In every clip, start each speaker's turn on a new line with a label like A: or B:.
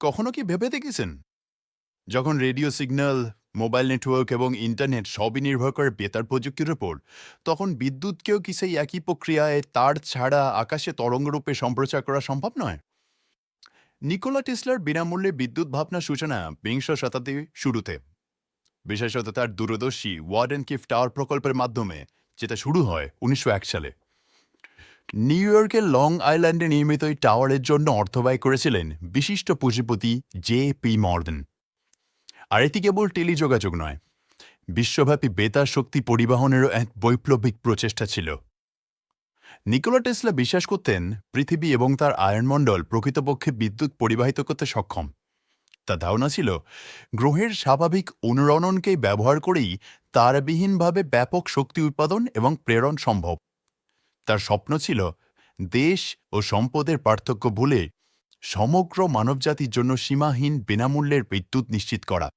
A: কখনো কি ভেবে দেখেছেন? যখন রেডিও সিগন্যাল, মোবাইল নেটওয়ার্ক এবং ইন্টারনেট সবই নির্ভর করে বেতার প্রযুক্তির ওপর, তখন বিদ্যুৎকেও কি সেই একই প্রক্রিয়ায় তার ছাড়া আকাশে তরঙ্গরূপে সম্প্রচার করা সম্ভব নয়? নিকোলা টেসলার বিনামূল্যে বিদ্যুৎ ভাবনা সূচনা বিংশ শতাব্দীর শুরুতে। বিশেষত তার দূরদর্শী ওয়ার্ড অ্যান্ড কিফ টাওয়ার প্রকল্পের মাধ্যমে, যেটা শুরু হয় উনিশশো এক সালে। নিউ ইয়র্কের লং আইল্যান্ডে নির্মিত এই টাওয়ারের জন্য অর্থ ব্যয় করেছিলেন বিশিষ্ট পুঁজিপতি জে পি মর্ডেন। আর এটি কেবল টেলিযোগাযোগ নয়, বিশ্বব্যাপী বেতার শক্তি পরিবহনেরও এক বৈপ্লবিক প্রচেষ্টা ছিল। নিকোলা টেসলা বিশ্বাস করতেন পৃথিবী এবং তার আয়নমণ্ডল প্রকৃতপক্ষে বিদ্যুৎ পরিবাহিত করতে সক্ষম। তার ধারণা ছিল, গ্রহের স্বাভাবিক অনুরণনকেই ব্যবহার করেই তারবিহীনভাবে ব্যাপক শক্তি উৎপাদন এবং প্রেরণ সম্ভব। তার স্বপ্ন ছিল দেশ ও সম্পদের পার্থক্য ভুলে সমগ্র মানবজাতির জন্য সীমাহীন বিনামূল্যের বিদ্যুৎ নিশ্চিত করা।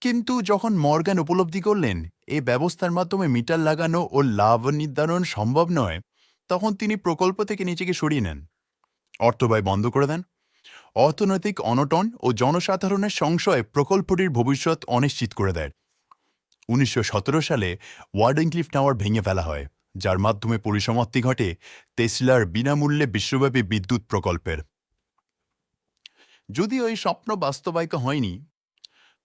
A: কিন্তু যখন মর্গান উপলব্ধি করলেন এই ব্যবস্থার মাধ্যমে মিটার লাগানো ও লাভ নির্ধারণ সম্ভব নয়, তখন তিনি প্রকল্প থেকে নিজেকে সরিয়ে নেন। অর্থব্যয় বন্ধ করে দেন। অর্থনৈতিক অনটন ও জনসাধারণের সংশয়ে প্রকল্পটির ভবিষ্যৎ অনিশ্চিত করে দেয়। উনিশশো সতেরো সালে ওয়ার্ডেনক্লিফ টাওয়ার ভেঙে ফেলা হয়। যার মাধ্যমে পরিসমাপ্তি ঘটে টেসলার বিনামূল্যে বিশ্বব্যাপী বিদ্যুৎ প্রকল্পের। যদিও এই স্বপ্ন বাস্তবায়িত হয়নি,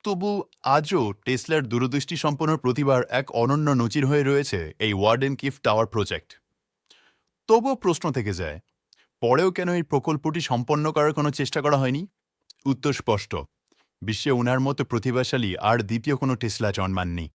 A: তবু আজও টেসলার দূরদৃষ্টি সম্পন্ন প্রতিভার এক অনন্য নজির হয়ে রয়েছে এই ওয়ার্ডেন কিফ টাওয়ার প্রজেক্ট। তবুও প্রশ্ন থেকে যায়, পরেও কেন এই প্রকল্পটি সম্পন্ন করার কোনো চেষ্টা করা হয়নি? উত্তর স্পষ্ট, বিশ্বে ওনার মতো প্রতিভাশালী আর দ্বিতীয় কোনো টেসলা জন্মাননি।